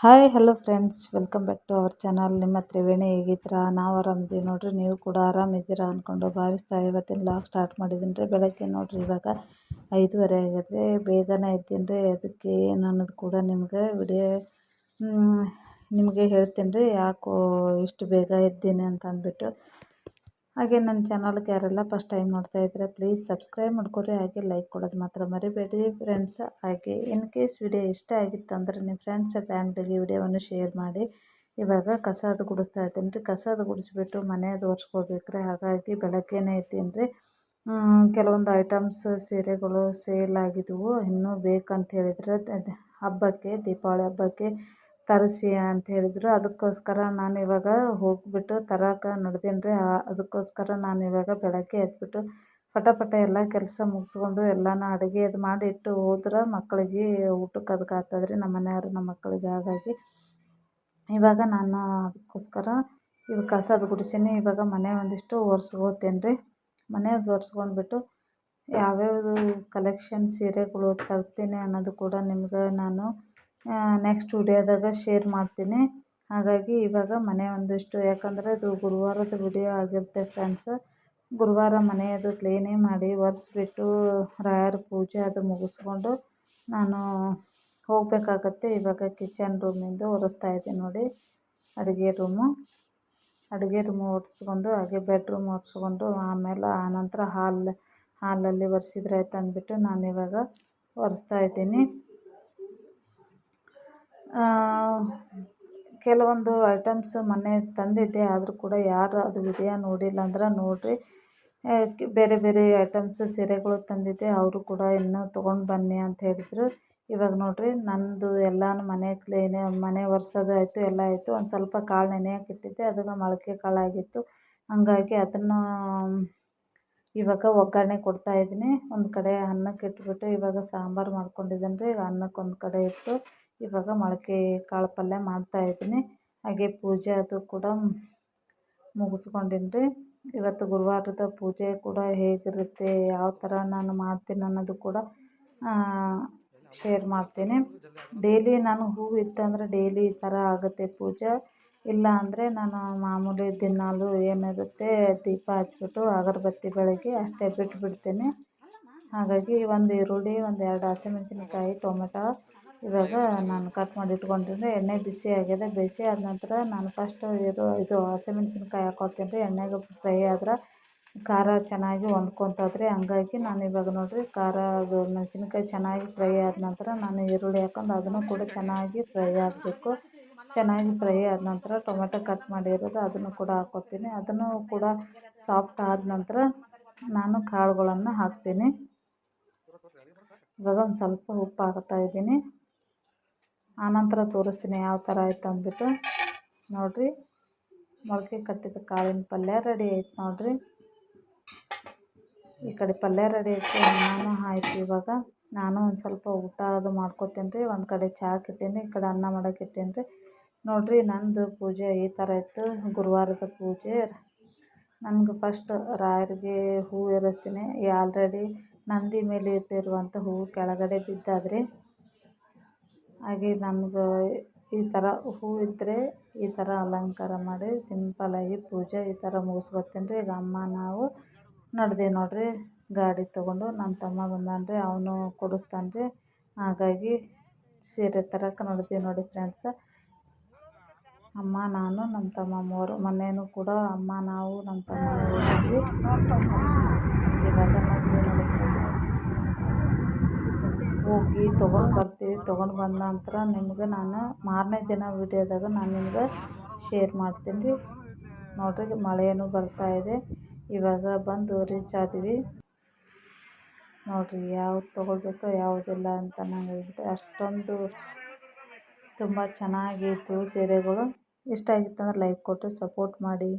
Hi hello friends welcome back to our channel ನಿಮ್ಮ ತ್ರಿವೇಣಿ ಹೇಗಿದ್ದೀರಾ? ನಾವು ಆರಾಮಿದ್ದೀವಿ ನೋಡಿರಿ. ನೀವು ಕೂಡ ಆರಾಮಿದ್ದೀರಾ ಅಂದ್ಕೊಂಡು ಭಾವಿಸ್ತಾ ಇವತ್ತಿನ ಲಾಗ್ ಸ್ಟಾರ್ಟ್ ಮಾಡಿದ್ದೀನಿ ರೀ. ಬೆಳಗ್ಗೆ ನೋಡಿರಿ, ಇವಾಗ ಐದುವರೆ ಆಗಿದ್ರೆ. ಬೇಗನೆ ಇದ್ದೀನಿ ರೀ. ಅದಕ್ಕೆ ಏನು ಅನ್ನೋದು ಕೂಡ ನಿಮಗೆ ವಿಡಿಯೋ ನಿಮಗೆ ಹೇಳ್ತೀನಿ ರೀ. ಯಾಕೋ ಇಷ್ಟು ಬೇಗ ಇದ್ದೀನಿ ಅಂತ ಅಂದ್ಬಿಟ್ಟು. ಹಾಗೆ ನನ್ನ ಚಾನಲ್ಗೆ ಯಾರೆಲ್ಲ ಫಸ್ಟ್ ಟೈಮ್ ನೋಡ್ತಾ ಇದ್ದರೆ ಪ್ಲೀಸ್ ಸಬ್ಸ್ಕ್ರೈಬ್ ಮಾಡ್ಕೊರಿ ಹಾಗೆ ಲೈಕ್ ಕೊಡೋದು ಮಾತ್ರ ಮರಿಬೇಡಿ ಫ್ರೆಂಡ್ಸ್ ಹಾಗೆ ಇನ್ ಕೇಸ್ ವಿಡಿಯೋ ಇಷ್ಟ ಆಗಿತ್ತು ಅಂದರೆ ನಿಮ್ಮ ಫ್ರೆಂಡ್ಸ್ ಫ್ಯಾಮಿಲಿಗೆ ವಿಡಿಯೋವನ್ನು ಶೇರ್ ಮಾಡಿ. ಇವಾಗ ಕಸದ ಗುಡಿಸ್ತಾ ಇದ್ದೀನಿ ರೀ. ಕಸದ ಗುಡಿಸ್ಬಿಟ್ಟು ಮನೆಯದು ಒರೆಸ್ಕೋಬೇಕ್ರಿ. ಹಾಗಾಗಿ ಬೆಳಗ್ಗೆನೇ ಇದ್ದೀನಿ ರೀ. ಕೆಲವೊಂದು ಐಟಮ್ಸ್ ಸೀರೆಗಳು ಸೇಲ್ ಆಗಿದ್ದವು ಇನ್ನೂ ಬೇಕಂತ ಹೇಳಿದ್ರೆ ಹಬ್ಬಕ್ಕೆ, ದೀಪಾವಳಿ ಹಬ್ಬಕ್ಕೆ ತರಿಸಿ ಅಂತ ಹೇಳಿದರು. ಅದಕ್ಕೋಸ್ಕರ ನಾನು ಇವಾಗ ಹೋಗಿಬಿಟ್ಟು ತರಕ್ಕೆ ನಡ್ದೇನೆ ರೀ ಅದಕ್ಕೋಸ್ಕರ ನಾನು ಇವಾಗ ಬೆಳಗ್ಗೆ ಎದ್ಬಿಟ್ಟು ಪಟ ಎಲ್ಲ ಕೆಲಸ ಮುಗಿಸ್ಕೊಂಡು ಎಲ್ಲಾನ ಅಡುಗೆ ಅದು ಮಾಡಿ ಇಟ್ಟು ಹೋದ್ರೆ ಮಕ್ಕಳಿಗೆ ಊಟಕ್ಕೆ ಅದಕ್ಕೆ ಆಗ್ತದ್ರಿ, ನಮ್ಮ ಮನೆಯವರು, ನಮ್ಮ ಮಕ್ಕಳಿಗೆ ಹಾಗಾಗಿ. ಇವಾಗ ನಾನು ಅದಕ್ಕೋಸ್ಕರ ಇವಾಗ ಕಸದ ಅದು ಗುಡಿಸೀನಿ. ಇವಾಗ ಮನೆ ಒಂದಿಷ್ಟು ಒರೆಸ್ಕೋತೇನೆ ರೀ ಮನೆ ಒರೆಸ್ಕೊಂಡ್ಬಿಟ್ಟು ಯಾವ್ಯಾವುದು ಕಲೆಕ್ಷನ್ ಸೀರೆಗಳು ತರ್ತೀನಿ ಅನ್ನೋದು ಕೂಡ ನಿಮ್ಗೆ ನಾನು ನೆಕ್ಸ್ಟ್ ವೀಡಿಯೋದಾಗ ಶೇರ್ ಮಾಡ್ತೀನಿ. ಹಾಗಾಗಿ ಇವಾಗ ಮನೆ ಒಂದಿಷ್ಟು, ಯಾಕಂದರೆ ಅದು ಗುರುವಾರದ ವಿಡಿಯೋ ಆಗಿರುತ್ತೆ ಫ್ರೆಂಡ್ಸ್ ಗುರುವಾರ ಮನೆಯದು ಕ್ಲೀನೇ ಮಾಡಿ ಒರೆಸ್ಬಿಟ್ಟು ರಾಯರ ಪೂಜೆ ಅದು ಮುಗಿಸ್ಕೊಂಡು ನಾನು ಹೋಗಬೇಕಾಗತ್ತೆ. ಇವಾಗ ಕಿಚನ್ ರೂಮಿಂದ ಒರೆಸ್ತಾ ಇದ್ದೀನಿ ನೋಡಿ, ಅಡುಗೆ ರೂಮು ಅಡುಗೆ ರೂಮು ಒರೆಸ್ಕೊಂಡು, ಹಾಗೆ ಬೆಡ್ರೂಮ್ ಒರೆಸ್ಕೊಂಡು, ಆಮೇಲೆ ಆನಂತರ ಹಾಲ್ ಹಾಲಲ್ಲಿ ಒರೆಸಿದ್ರೆ ಆಯ್ತು ಅಂದ್ಬಿಟ್ಟು ನಾನಿವಾಗ ಒರೆಸ್ತಾ ಇದ್ದೀನಿ. ಕೆಲವೊಂದು ಐಟಮ್ಸ್ ಮೊನ್ನೆ ತಂದಿದ್ದೆ, ಆದರೂ ಕೂಡ ಯಾರು ಅದು ಇದೆಯಾ ನೋಡಿಲ್ಲ ಅಂದ್ರೆ ನೋಡಿರಿ. ಬೇರೆ ಬೇರೆ ಐಟಮ್ಸ್ ಸೀರೆಗಳು ತಂದಿದ್ದೆ, ಅವರು ಕೂಡ ಇನ್ನೂ ತೊಗೊಂಡು ಬನ್ನಿ ಅಂತ ಹೇಳಿದರು. ಇವಾಗ ನೋಡಿರಿ ನನ್ನದು ಎಲ್ಲನೂ ಮನೆ ಕ್ಲೀನೇ, ಮನೆ ಒರೆಸೋದು ಆಯಿತು, ಎಲ್ಲ ಆಯಿತು. ಒಂದು ಸ್ವಲ್ಪ ಕಾಳು ನೆನೆಯೋಕೆ ಇಟ್ಟಿದ್ದೆ ಅದನ್ನು ಮೊಳಕೆ ಕಾಳಾಗಿತ್ತು ಹಾಗಾಗಿ ಅದನ್ನು, ಇವಾಗ ಒಗ್ಗರಣೆ ಕೊಡ್ತಾಯಿದ್ದೀನಿ ಒಂದು ಕಡೆ ಅನ್ನಕ್ಕೆ ಇಟ್ಬಿಟ್ಟು ಇವಾಗ ಸಾಂಬಾರು ಮಾಡ್ಕೊಂಡಿದ್ದೀನಿ ರೀ ಅನ್ನಕ್ಕೆ ಒಂದು ಕಡೆ ಇಟ್ಟು ಇವಾಗ ಮೊಳಕೆ ಕಾಳು ಪಲ್ಯ ಮಾಡ್ತಾಯಿದ್ದೀನಿ ಹಾಗೆ ಪೂಜೆ ಅದು ಕೂಡ ಮುಗಿಸ್ಕೊಂಡೀನಿ ಇವತ್ತು ಗುರುವಾರದ ಪೂಜೆ ಕೂಡ ಹೇಗಿರುತ್ತೆ, ಯಾವ ಥರ ನಾನು ಮಾಡ್ತೀನಿ ಅನ್ನೋದು ಕೂಡ ಶೇರ್ ಮಾಡ್ತೀನಿ. ಡೈಲಿ ನಾನು ಹೂವು ಇತ್ತಂದರೆ ಡೈಲಿ ಈ ಥರ ಆಗುತ್ತೆ ಪೂಜೆ. ಇಲ್ಲ ಅಂದರೆ ನಾನು ಮಾಮೂಲಿ ದಿನಾಲೂ ಏನಿರುತ್ತೆ, ದೀಪ ಹಚ್ಬಿಟ್ಟು ಅಗರಬತ್ತಿ ಬೆಳಗ್ಗೆ ಅಷ್ಟೇ ಬಿಟ್ಬಿಡ್ತೀನಿ. ಹಾಗಾಗಿ ಒಂದು ಈರುಳ್ಳಿ, ಒಂದು ಎರಡು ಹಸಿಮೆಣ್ಸಿನ್ಕಾಯಿ, ಟೊಮೆಟೊ ಇವಾಗ ನಾನು ಕಟ್ ಮಾಡಿ ಇಟ್ಕೊಂಡಿದ್ದೆ. ಎಣ್ಣೆ ಬಿಸಿ ಆಗಿದೆ. ಬಿಸಿ ಆದ ನಂತರ ನಾನು ಫಸ್ಟ್ ಇದು ಇದು ಹಸಿಮೆಣ್ಸಿನ್ಕಾಯಿ ಹಾಕ್ಕೊತೀನಿ ರೀ ಎಣ್ಣೆಗೆ ಫ್ರೈ ಆದ್ರೆ ಖಾರ ಚೆನ್ನಾಗಿ ಹೊಂದ್ಕೊತದ್ರಿ. ಹಂಗಾಗಿ ನಾನು ಇವಾಗ ನೋಡಿರಿ ಖಾರ ಅದು ಮೆಣಸಿನ್ಕಾಯಿ ಚೆನ್ನಾಗಿ ಫ್ರೈ ಆದ ನಂತರ ನಾನು ಈರುಳ್ಳಿ ಹಾಕೊಂಡು ಅದನ್ನು ಕೂಡ ಚೆನ್ನಾಗಿ ಫ್ರೈ ಆಗಬೇಕು. ಚೆನ್ನಾಗಿ ಫ್ರೈ ಆದ ನಂತರ ಟೊಮೆಟೊ ಕಟ್ ಮಾಡಿರೋದು ಅದನ್ನು ಕೂಡ ಹಾಕ್ಕೊತೀನಿ ಅದನ್ನು ಕೂಡ ಸಾಫ್ಟ್ ಆದ ನಂತರ ನಾನು ಕಾಳುಗಳನ್ನು ಹಾಕ್ತೀನಿ. ಇವಾಗ ಒಂದು ಸ್ವಲ್ಪ ಉಪ್ಪು ಹಾಕ್ತಾಯಿದ್ದೀನಿ ಆನಂತರ ತೋರಿಸ್ತೀನಿ ಯಾವ ಥರ ಆಯ್ತು ಅಂದ್ಬಿಟ್ಟು. ನೋಡಿರಿ, ಮೊಳಕೆ ಕಟ್ಟಿದ ಕಾಳಿನ ಪಲ್ಯ ರೆಡಿ ಆಯ್ತು ನೋಡಿರಿ. ಈ ಕಡೆ ಪಲ್ಯ ರೆಡಿ ಆಯಿತು ಅನ್ನನೂ ಆಯ್ತು ಇವಾಗ. ನಾನು ಒಂದು ಸ್ವಲ್ಪ ಊಟ ಅದು ಮಾಡ್ಕೊತೀನಿ ರೀ, ಒಂದು ಕಡೆ ಚಹಾ ಇಟ್ಟೀನಿ ಈ ಕಡೆ ಅನ್ನ ಮಾಡೋಕೆ ಇಟ್ಟೀನಿ ರೀ. ನೋಡಿರಿ, ನಂದು ಪೂಜೆ ಈ ಥರ ಇತ್ತು, ಗುರುವಾರದ ಪೂಜೆ. ನನಗೆ ಫಸ್ಟ್ ರಾಯರಿಗೆ ಹೂ ಏರಿಸ್ತೀನಿ. ಆಲ್ರೆಡಿ ನಂದಿ ಮೇಲೆ ಇಟ್ಟಿರುವಂಥ ಹೂವು ಕೆಳಗಡೆ ಬಿದ್ದಾದ್ರಿ. ಹಾಗೆ ನಮ್ಗೆ ಈ ಥರ ಹೂ ಇದ್ದರೆ ಈ ಥರ ಅಲಂಕಾರ ಮಾಡಿ ಸಿಂಪಲ್ಲಾಗಿ ಪೂಜೆ ಈ ಥರ ಮುಗಿಸ್ಕೊತೀನಿ ರೀ. ಈಗ ಅಮ್ಮ ನಾವು ನಡೆದೆ ನೋಡಿರಿ, ಗಾಡಿ ತೊಗೊಂಡು ನಮ್ಮ ತಮ್ಮ ಬಂದಾನ ರೀ ಅವನು ಕೊಡಿಸ್ತಾನೆ ರೀ. ಹಾಗಾಗಿ ಸೀರೆ ತರಕ್ಕೆ ನಡೆದೀವಿ ನೋಡಿ ಫ್ರೆಂಡ್ಸ ಅಮ್ಮ, ನಾನು ನಮ್ಮ ತಮ್ಮ ಮೂವರು ಮನೆಯೂ ಕೂಡ ಅಮ್ಮ, ನಾವು ನಮ್ಮ ತಮ್ಮ ಇವಾಗ ನಡೆದೀವಿ ನೋಡಿ ಫ್ರೆಂಡ್ಸ್ ಹೋಗಿ ತೊಗೊಂಡು ಬರ್ತೀವಿ, ತೊಗೊಂಡು ಬಂದ ನಂತರ ನಿಮ್ಗೆ ನಾನು ಮಾರನೇ ದಿನ ವೀಡಿಯೋದಾಗ ನಾನು ನಿಮ್ಗೆ ಶೇರ್ ಮಾಡ್ತೀನಿ. ರೀ ನೋಡಿರಿ ಮಳೆಯೂ ಬರ್ತಾಯಿದೆ ಇವಾಗ ಬಂದು ರೀಚ್ ಆದ್ವಿ. ನೋಡಿರಿ, ಯಾವ್ದು ತೊಗೊಳ್ಬೇಕು, ಯಾವುದಿಲ್ಲ ಅಂತ ನಂಗೆ ಅಷ್ಟೊಂದು ತುಂಬ ಚೆನ್ನಾಗಿತ್ತು ಸೀರೆಗಳು. ಇಷ್ಟ ಆಗಿತ್ತು ಅಂದ್ರೆ ಲೈಕ್ ಕೊಟ್ಟು ಸಪೋರ್ಟ್ ಮಾಡಿ.